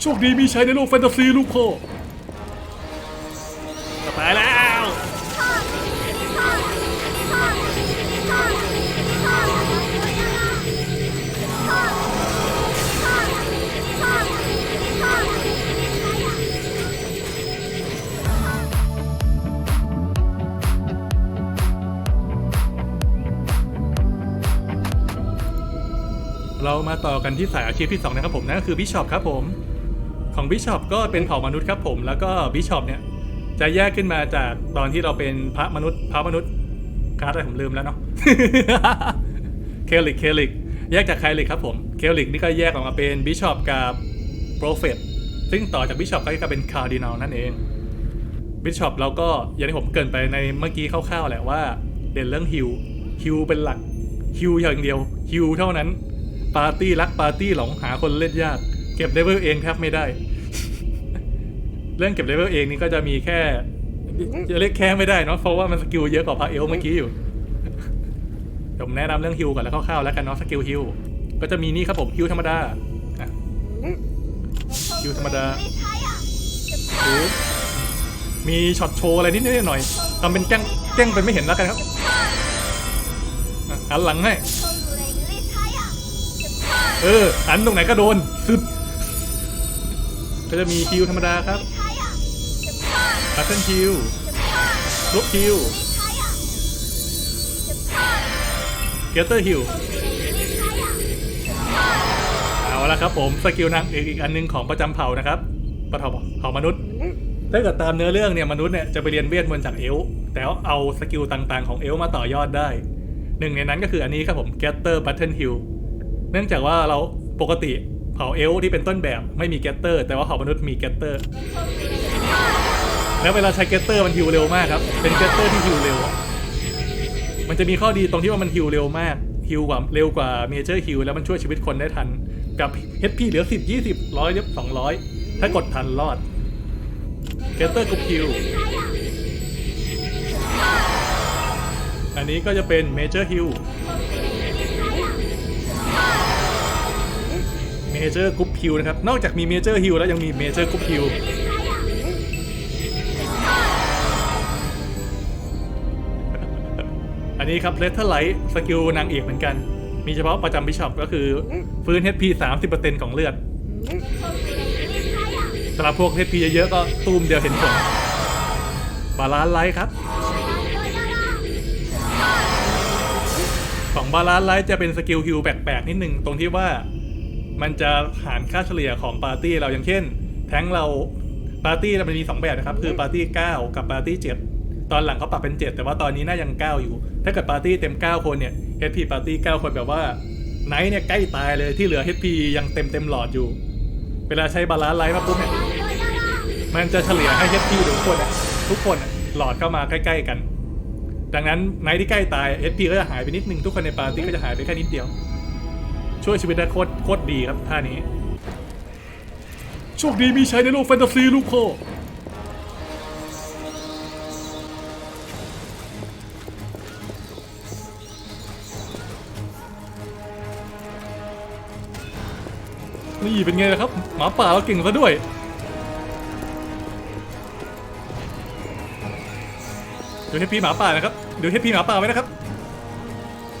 โชคดีมีชัยในโลกแฟนตาซีลูกพ่อตายแล้วเรามาต่อกันที่สายอาชีพที่ 2 นะครับผมนั่นก็คือบิชอปครับผม ของบิชอปก็เป็นเผ่ามนุษย์ครับผม แล้วก็บิชอปเนี่ยจะแยกขึ้นมาจากตอนที่เราเป็นพระมนุษย์พระมนุษย์การ์ดอะไรผมลืมแล้วเนาะเคลิกเคลิกแยกจากไคลิกครับผมเคลิกนี่ก็แยกออกมาเป็นบิชอปกับโปรเฟตซึ่งต่อจากบิชอปก็จะเป็นคาร์ดินัลนั่นเองบิชอปเราก็อย่างที่ผมเกินไปในเมื่อกี้คร่าวๆแหละว่าเด่นเรื่องฮิวฮิวเป็นหลักฮิวอย่างเดียวฮิวเท่านั้นปาร์ตี้รักปาร์ตี้หลงหาคนเล่นยาก เก็บเลเวลเองแทบไม่ได้ เรื่องเก็บเลเวลเองนี่ก็จะมีแค่ จะเรียกแค่ไม่ได้เนาะเพราะว่ามันสกิลเยอะกว่าพาเอลเมื่อกี้อยู่ผมแนะนำเรื่องฮิวก่อนแล้วคร่าวๆแล้วกันเนาะสกิลฮิวก็จะมีนี่ครับผมฮิวธรรมดาฮิวธรรมดามีช็อตโชว์อะไรนิดๆหน่อยทำเป็นแกล้งแกล้งเป็นไม่เห็นแล้วกันครับอันหลังให้ เออหันตรงไหนก็โดนสุด ก็จะมีฮิวธรรมดาครับพัทเทิลฮิวลุกฮิวเกเตอร์ฮิวเอาละครับผมสกิลนางเอกอีกอันหนึงของประจำเผ่านะครับประเผ่าเผ่ามนุษย์ถ้าเกิดตามเนื้อเรื่องเนี่ยมนุษย์เนี่ยจะไปเรียนเวทมนต์จากเอลฟ์แต่ว่าเอาสกิลต่างๆของเอลฟ์มาต่อยอดได้หนึ่งในนั้นก็คืออันนี้ครับผม Getter Button Hill เนื่องจากว่าเราปกติ เผ่าเอลที่เป็นต้นแบบไม่มี Getter แต่ว่าเผ่ามนุษย์มี Getter แล้วเวลาใช้ Getter มันฮิวเร็วมากครับ เป็น Getter ที่ฮิวเร็ว มันจะมีข้อดีตรงที่ว่ามันฮิวเร็วมากฮิวกว่าเร็วกว่าเมเจอร์ฮิวแล้วมันช่วยชีวิตคนได้ทัน กับ HP เหลือ 10 20 100เรียบ200 ถ้ากดทันรอด Getter กรุ๊ปฮิวอันนี้ก็จะเป็นเมเจอร์ฮิว Major Hill Major Group Hill นะครับ นอกจากมี Major Hill แล้วยังมี Major Group Hill อันนี้ครับ Letter Light สกิลนางเอกเหมือนกัน มีเฉพาะประจำบิชอปก็คือ ฟื้น HP 30%ของเลือดสำหรับพวก HP เยอะๆก็ตูมเดียวเห็นผลบาลานไลท์ครับ ของบาลานไลท์จะเป็นสกิลฮิลแปลกๆนิดนึงตรงที่ว่า มันจะหารค่าเฉลี่ยของปาร์ตี้เราอย่างเช่น แท้งเราปาร์ตี้มันมี 2 แบบนะครับ คือปาร์ตี้9กับปาร์ตี้7ตอนหลังเขาปรับเป็น 7 แต่ว่าตอนนี้น่ายัง 9 อยู่ ถ้าเกิดปาร์ตี้เต็ม 9 คนเนี่ย HP ปาร์ตี้9คนแบบว่าไนท์เนี่ยใกล้ตายเลยที่เหลือ HP ยังเต็มเต็มหลอดอยู่ เวลาใช้บาลานซ์ไลท์มาปุ๊บเนี่ยมันจะเฉลี่ยให้ HP ทุกคนทุกคนหลอดเข้ามาใกล้ ๆ กัน ดังนั้นไนท์ที่ใกล้ตาย HP ก็จะหายไปนิดนึงทุกคนในปาร์ตี้ก็จะหายไปแค่นิดเดียว ช่วยชีวิตได้โคตรโคตรดีครับท่านี้โชคดีมีชัยในโลกแฟนตาซีลูกพ่อนี่เป็นไงล่ะครับ หมาป่าเราเก่งซะด้วยเดูเทพีหมาป่านะครับเดูเทพีหมาป่าไว้นะครับ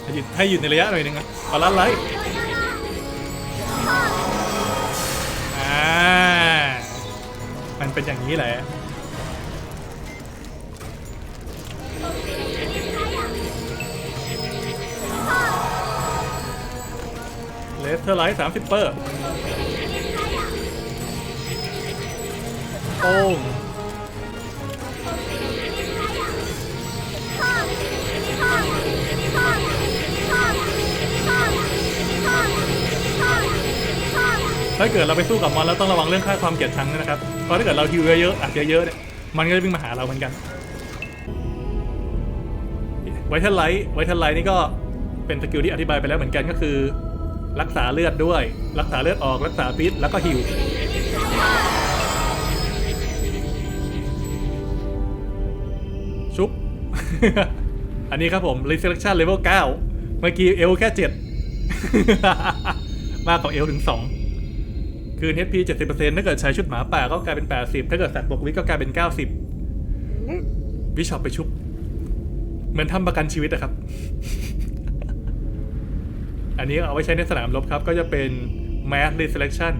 ให้หยุดให้หยุดในระยะหน่อยหนึงนะบาลานไลท์ อย่างนี้แหละเลสเทอร์ไลท์สามสิบเปอร์โอ้ ถ้าเกิดเราไปสู้กับมันแล้วต้องระวังเรื่องค่าความเกลียดชังด้วยนะครับ เพราะถ้าเกิดเราฮิวเยอะๆอัดเยอะๆเนี่ยมันก็จะวิ่งมาหาเราเหมือนกัน ไวท์เทลไลท์ไวท์เทลไลท์นี่ก็เป็นสกิลที่อธิบายไปแล้วเหมือนกันก็คือ รักษาเลือดด้วย รักษาเลือดออกรักษาพิษแล้วก็ฮิวชุบ อันนี้ครับผม Resurrection Level 9 เมื่อกี้เอลแค่ 7 มากกว่าเอลถึง 2 คืน HP 70%ถ้าเกิดใช้ชุดหมาป่าก็กลายเป็น 80 ถ้าเกิดสัตว์บกวิก็กลายเป็น 90 วิชอปไปชุบ เหมือนทำประกันชีวิตอะครับ อันนี้เอาไว้ใช้ในสนามรบครับ ก็จะเป็น Mass Reselection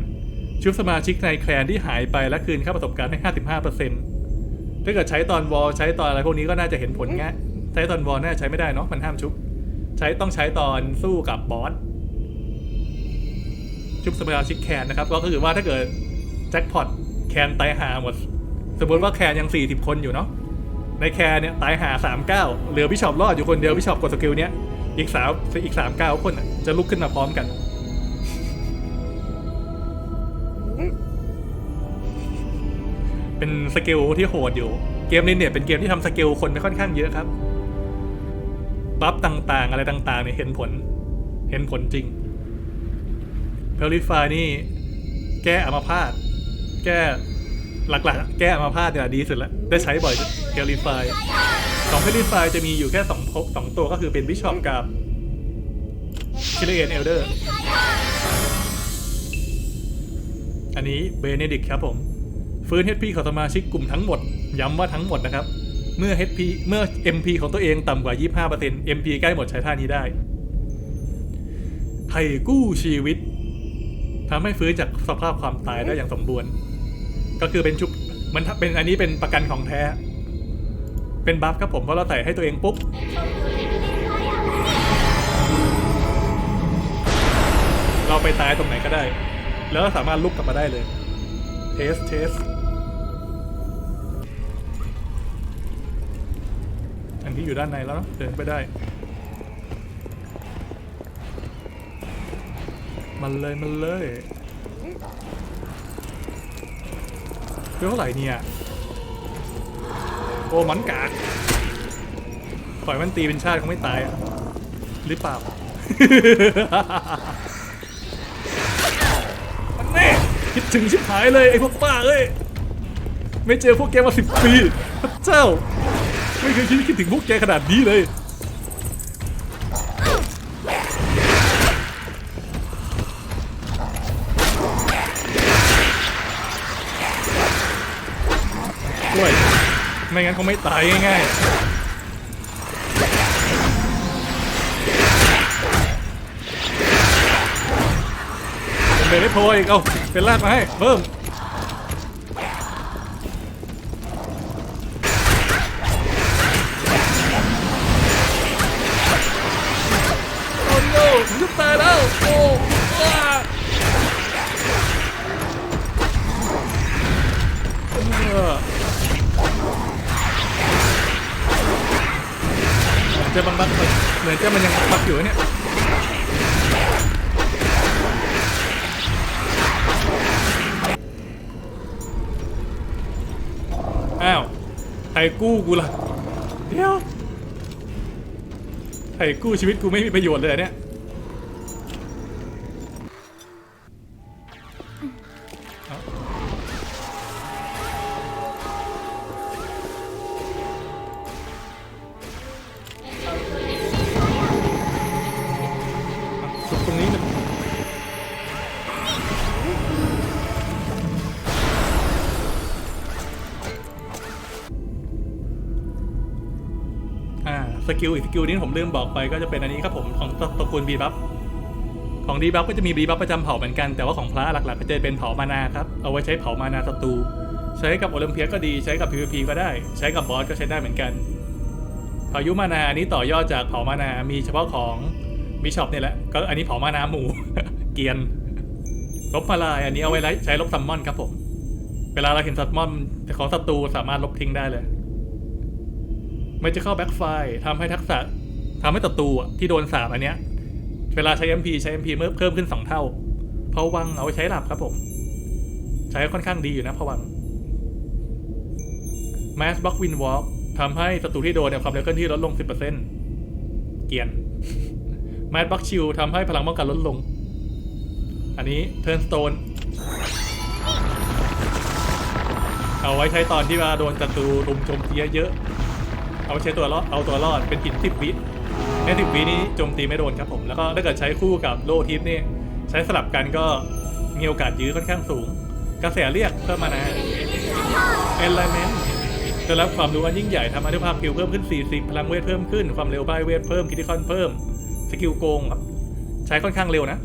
ชุบสมาชิกในแคลนที่หายไปและคืนค่าประสบการณ์ให้ 55%ถ้าเกิดใช้ตอนวอลใช้ตอนอะไรพวกนี้ก็น่าจะเห็นผลง่ายใช้ตอนวอลน่าจะใช้ไม่ได้เนาะมันห้ามชุบ ใช้ต้องใช้ตอนสู้กับบอส ชุบสมาชิกแคนนะครับ ก็คือว่าถ้าเกิดแจ็คพอตแคนตายหาหมด สมมติว่าแคนยัง 40 คนอยู่เนาะ ในแคร์เนี่ยตายหาสามเก้าเหลือพี่ชอบรอดอยู่คนเดียวพี่ชอบกดสกิลเนี้ยอีกสามอีกสามเก้าคนจะลุกขึ้นมาพร้อมกัน เป็นสกิลที่โหดอยู่ เกมนี้เนี่ยเป็นเกมที่ทำสกิลคนไปค่อนข้างเยอะครับ บัฟต่างๆ อะไรต่างๆเนี่ยเห็นผล เห็นผลจริง เพล i ฟายนี่ แก้อัมพาตแก้หลักๆ แก้อัมพาตเนี่ยดีสุดละได้ใช้บ่อยเพล i ฟายของเพล i ฟายจะมีอยู่แค่สองพสองตัวก็คือเป็นบิชอปกับคิเลเอนเอลเดอร์อันนี้เบเนดิกครับผม ฟื้น HP ของสมาชิกกลุ่มทั้งหมด ย้ำว่าทั้งหมดนะครับ เมื่อ HP เมื่อ MP ของตัวเองต่ำกว่า 25% MP ใกล้หมดใช้ท่านี้ได้ไถ่กู้ชีวิต ทำให้ฟื้นจากสภาพความตายได้อย่างสมบูรณ์ ก็คือเป็นชุบมันเป็นอันนี้เป็นประกันของแท้ เป็นบัฟครับผมเพราะเราใส่ให้ตัวเองปุ๊บเราไปตายตรงไหนก็ได้ แล้วสามารถลุกกลับมาได้เลย เทส เทส อันที่อยู่ด้านในแล้วเดินไปได้ มันเลยมันเลยเท่าไหร่เนี่ย โอ้มันกากปล่อยมันตีเป็นชาติเขาไม่ตายหรือเปล่า มันแน่คิดถึงชิบหายเลยไอ้พวกป้าเอ้ย ไม่เจอพวกแกมาสิบปี พระเจ้า ไม่เคยคิดคิดถึงพวกแกขนาดนี้เลย ไม่งั้นคงไม่ตายง่ายๆเป็นไม่พออีกเอาเป็นลากมาให้เพิ่มโอ้โนผมจะตายแล้วโอ้ว้าเออ จะบังบังเหมือนจะมันยังบักอยู่เนี่ยอ้าวใครกู้กูล่ะเดี๋ยวไอ้กู้ชีวิตกูไม่มีประโยชน์เลยเนี่ย สกิลอีกสกิลนี้ผมลืมบอกไปก็จะเป็นอันนี้ครับผมของตระกูลบีบัฟของดีบัฟก็จะมีบีบัฟประจำเผ่าเหมือนกัน แต่ว่าของพระหลักๆ ก็จะเป็นเผามานาครับเอาไว้ใช้เผามานาศัตรูใช้กับโอลิมเปียก็ดีใช้กับ PVP ก็ได้ ใช้กับบอสก็ใช้ได้เหมือนกันพายุมานาอันนี้ต่อยอดจากเผามานามีเฉพาะของบิชอปเนี่ยแหละก็อันนี้เผามานาหมูเกียนลบมาลายอันนี้เอาไว้ใช้ลบซัมมอนครับผม เวลาเราเห็นซัมมอนของศัตรูสามารถลบทิ้งได้เลย ไม่จะเข้าแบ็คไฟทำให้ทักษะทำให้ศัตรูที่โดนสาบอันเนี้ย เวลาใช้ MP ใช้ MP เพิ่มเพิ่มขึ้น 2 เท่าพวังเอาไว้ใช้หลับครับผม ใช้ค่อนข้างดีอยู่นะพวัง Mass Block Wind Walk ทำให้ศัตรูที่โดนเนี่ยความเร็วเคลื่อนที่ลดลง 10%เกรียน Mass Block Shield ทำให้พลังป้องกันลดลง อันนี้ Turnstone เอาไว้ใช้ตอนที่ว่าโดนศัตรูรุมโจมตีเยอะๆ เอาไว้ใช้ตัวรอดเอาตัวรอดเป็นหินสิบวิในสิบวินี้โจมตีไม่โดนครับผมแล้วก็ถ้าเกิดใช้คู่กับโลทิปนี่ใช้สลับกันก็มีโอกาสยื้อค่อนข้างสูง กระแสเรียกเพิ่มมานะเอลเมนต์ได้รับความรู้อันยิ่งใหญ่ทำอนุภาพสกิลเพิ่มขึ้น 40 พลังเวทเพิ่มขึ้น ความเร็วบ้ายเวทเพิ่มคิดที่คอนเพิ่ม สกิลโกงครับ ใช้ค่อนข้างเร็วนะ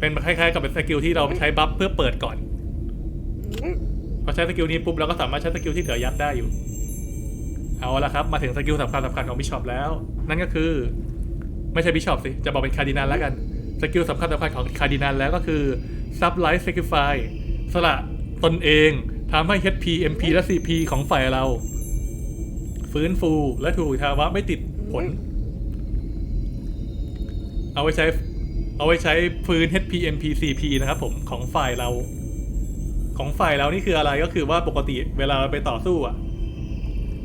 เป็นคล้ายๆกับเป็นสกิลที่เราใช้บัฟเพื่อเปิดก่อน พอใช้สกิลนี้ปุ๊บเราก็สามารถใช้สกิลที่เหลือยัดได้อยู่ เอาละครับ มาถึงสกิลสำคัญสำคัญของบิชอปแล้ว นั่นก็คือ ไม่ใช่บิชอปสิ จะบอกเป็นคาร์ดินัลแล้วกันสกิลสำคัญสำคัญของคาร์ดินัลแล้วก็คือ Sublight Sacrifice สละตนเองทำให้ HP MP และ CP ของฝ่ายเรา ฟื้นฟูและถูกทาวะไม่ติดผล เอาไว้ใช้ เอาไว้ใช้ฟื้น HP MP CP นะครับผมของฝ่ายเรา ของฝ่ายเรานี่คืออะไรก็คือว่าปกติเวลาเราไปต่อสู้อะ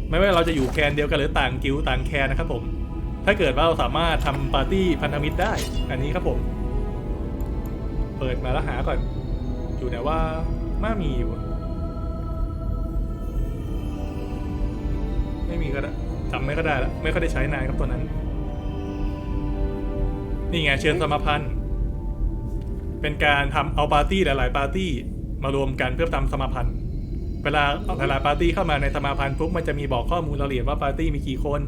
ไม่ว่าเราจะอยู่แคนเดียวกันหรือต่างกิลด์ต่างแคนนะครับผม ถ้าเกิดว่าเราสามารถทำปาร์ตี้พันธมิตรได้ อันนี้ครับผม เปิดมาแล้วหาก่อน อยู่ไหนว่าม่ามีอยู่ ไม่มีก็ได้จำไม่ก็ได้แล้วไม่ค่อยได้ใช้นานครับตัวนั้น นี่ไงเชิญสมพันธ์เป็นการทำเอาปาร์ตี้หลาย ๆ ปาร์ตี้มารวมกันเพื่อทำสมาพันธ์ เวลาหลายๆปาร์ตี้เข้ามาในสมาพันธ์ปุ๊บมันจะมีบอกข้อมูลรายละเอียดว่าปาร์ตี้มีกี่คน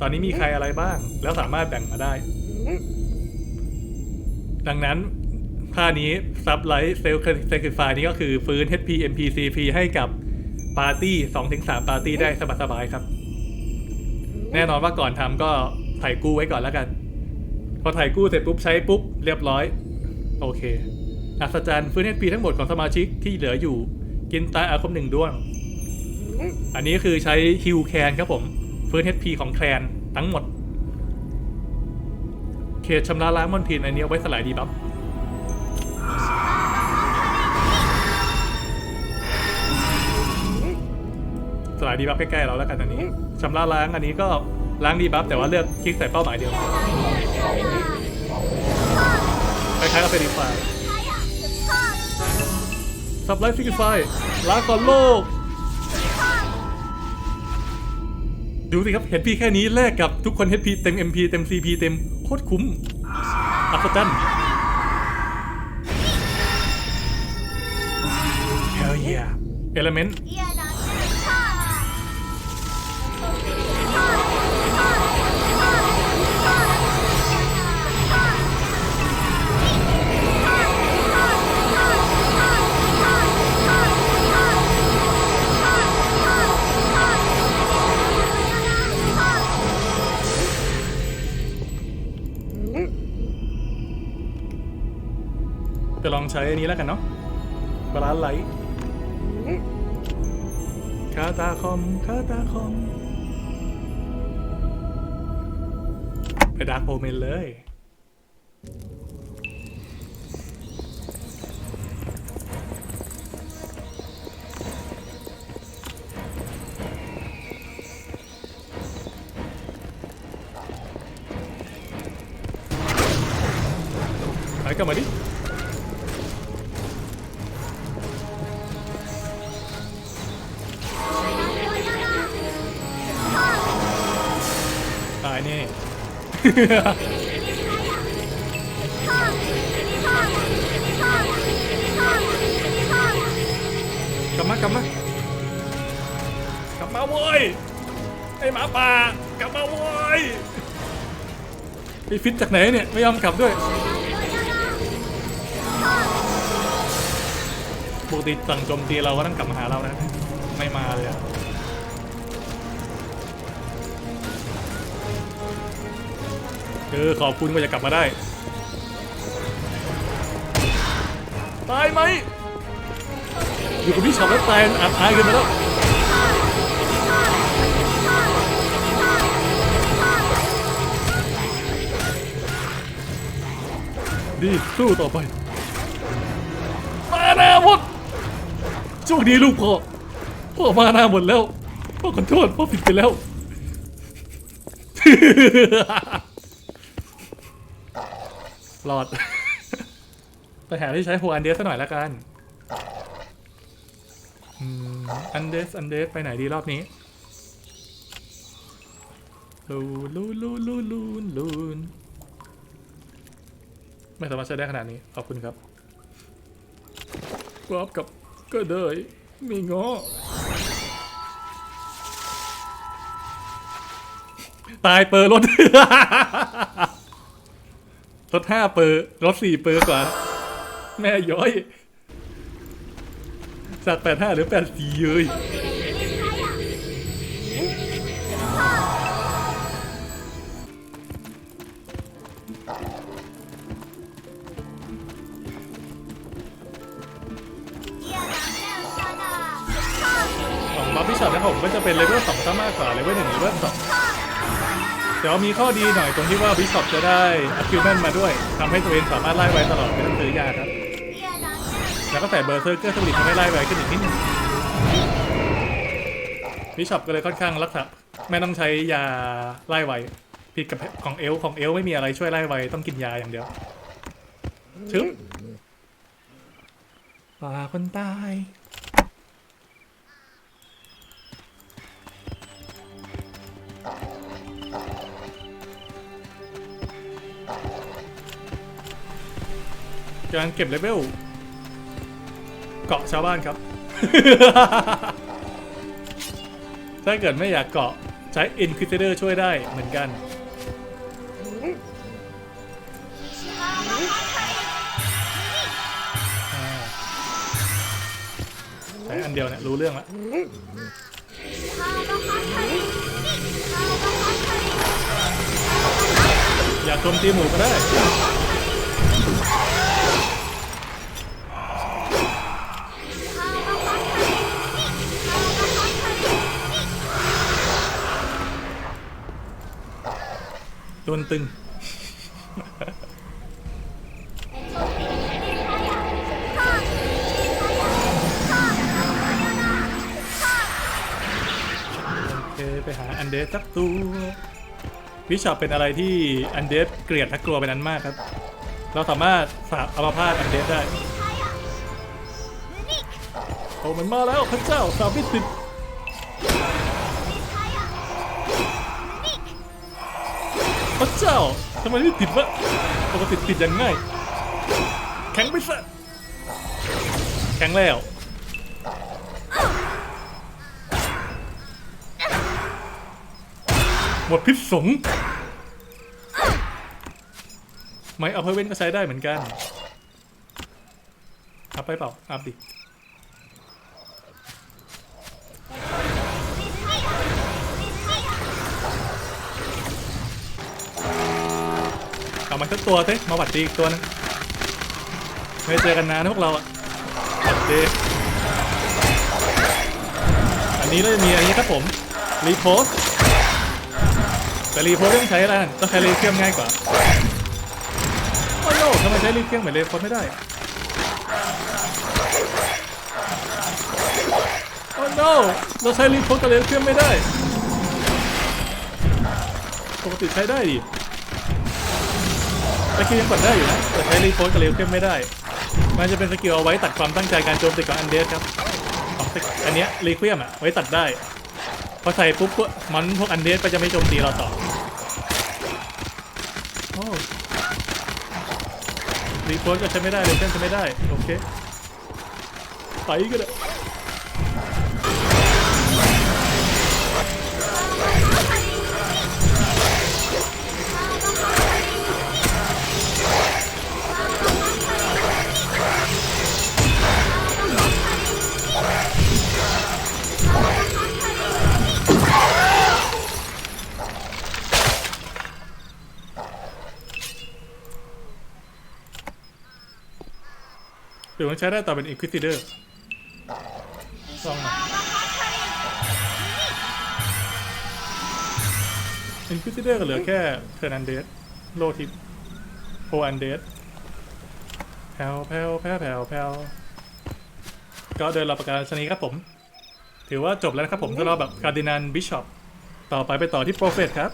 ตอนนี้มีใครอะไรบ้าง แล้วสามารถแบ่งมาได้ ดังนั้นท่านี้ Sublight Self Sacrifice นี้ก็คือฟื้น HP MP CP ให้กับปาร์ตี้2-3ปาร์ตี้ได้สบายๆครับ แน่นอนว่าก่อนทำก็ถ่ายกู้ไว้ก่อนแล้วกัน พอถ่ายกู้เสร็จปุ๊บใช้ปุ๊บเรียบร้อย โอเคอัศจรรย์ฟื้น HP ทั้งหมดของสมาชิกที่เหลืออยู่ กินตายอาคมหนึ่งดวง อันนี้คือใช้ฮิวแคนครับผมเฟื้น HP ของแคลนทั้งหมด เขตชำระล้างมอนทินอันนี้เอาไว้สลายดีบัฟสลายดีบัฟใกล้ๆเราแล้วกันอันนี้ชำระล้างอันนี้ก็ล้างดีบัฟแต่ว่าเลือกคลิกใส่เป้าหมายเดียวคล้ายๆกับเฟรนฟาย สับไลฟ์ฟิกไฟลาก่อนโลก ดูสิครับ HP แค่นี้แลกกับทุกคน HP เต็ม MP เต็ม CP เต็ม โคตรคุ้ม อัศจรรย์ Hell yeah Element จะลองใช้อันนี้แล้วกันเนาะบาลานซ์ไลท์คาตาคอมคาตาคอม ไปดาร์กโอเมนเลยหา ยกลับมาดิตายแน่กลับมากลับมากลับมาโว้ยไอหมาป่ากลับมาโว้ยไอฟิตจากไหนเนี่ยไม่ยอมกลับด้วยปกติสั่งโจมตีเราก็ต้องกลับมาหาเรานะ ไม่มาเลยอะ เออขอบคุณก็จะกลับมาได้ ตายไหม อยู่กับพี่ช็อปแล้วตายอับอายกันไปแล้วดีสู้ต่อไป มาหน้าหมดโชคดีลูกพ่อ พ่อมาหน้าหมดแล้ว พ่อขอโทษพ่อผิดไปแล้ว รอด ไปหาที่ใช้หัวอันเดสซะหน่อยละกันอืมอันเดสอันเดสไปไหนดีรอบนี้ลูลูลูลูลูนลูนไม่สามารถใช้ได้ขนาดนี้ ขอบคุณครับร์ปกับก็ได้ม่ง้อตายเปอร์ลด ลดห้าเปอร์ลดสี่เปอร์กว่า แม่ย้อย จากแปดห้าหรือแปดสี่เย้ยของบัฟฟี่ช็อตนะครับผมก็จะเป็นเลเวล2ซะมากกว่าเลเวล1เลเวล2 แต่ว่ามีข้อดีหน่อยตรงที่ว่าบิชอปจะได้อัพคิวแมนมาด้วยทำให้ตัวเองสามารถไล่ไวตลอดไม่ต้องซื้อยาครับ แล้วก็ใส่เบอร์เซอร์เกอร์สลิดทำให้ไล่ไวขึ้นอีกนิดนึงบิชอปก็เลยค่อนข้างรักษาไม่ต้องใช้ยาไล่ไวผิดกับของเอลของเอลไม่มีอะไรช่วยไล่ไวต้องกินยาอย่างเดียวชึบป่าคนตาย การเก็บเลเวลเกาะชาวบ้านครับ ถ้าเกิดไม่อยากเกาะใช้ Inquisitor ช่วยได้เหมือนกันอ่าใช้อันเดียวเนี่ยรู้เรื่องละอยากโจมตีหมูก็ได้ โดนตึง โอเค ไปหาอันเดสสักตัววิชอปเป็นอะไรที่อันเดสเกลียดและกลัวเป็นนั้นมากครับ เราสามารถสาบอัมพาตอันเดสได้ โอ้มันมาแล้วพระเจ้าสาวพิสิทธิ์พระเจ้าทำไมไม่ติดวะปกติติดอยังง่าย แข็งไปซะแข็งแล้วหมดพิษสง ไม้อัพเวนก็ใช้ได้เหมือนกันอัพไปเปล่าอัพดิเอามันสักตัวสิมาหวัดดีอีกตัวนึงไม่เจอกันนานนะพวกเราอะหวัดดีอันนี้เราจะมีอันนี้ครับผมรีโพสแต่รีโพสต้องใช้อะไรนะต้องใช้รีเครื่องง่ายกว่า ทำไมใช้รีเครื่องเหมือนรีโพสไม่ได้โอ้ no เราใช้รีโพสกับรีเครื่องไม่ได้ ปกติใช้ได้ดิตะคิวยังกดได้อยู่นะ แต่ใช้รีโพสกับเร็วเข้มไม่ได้ มันจะเป็นสกิลเอาไว้ตัดความตั้งใจการโจมตีของอันเดสครับอันเนี้ยรีเควมอะไว้ตัดได้ พอใส่ปุ๊บมันพวกอันเดสก็จะไม่โจมตีเราต่อ โอ้ รีโพสก็ใช้ไม่ได้เลยเข้นใช้ไม่ได้ โอเค ไปก็ได้ หรือมันใช้ได้ต่อเป็น Inquisitor ลองมา Inquisitor ก็เหลือแค่เทอร์นันเดสโลทิปโพอันเดสแผ่วแผ่วแผ่วแผ่วแผ่วก็เดินรับประการชนีครับผม ถือว่าจบแล้วนะครับผมสำหรับแบบการดินันบิชอปต่อไปไปต่อที่โปรเฟตครับ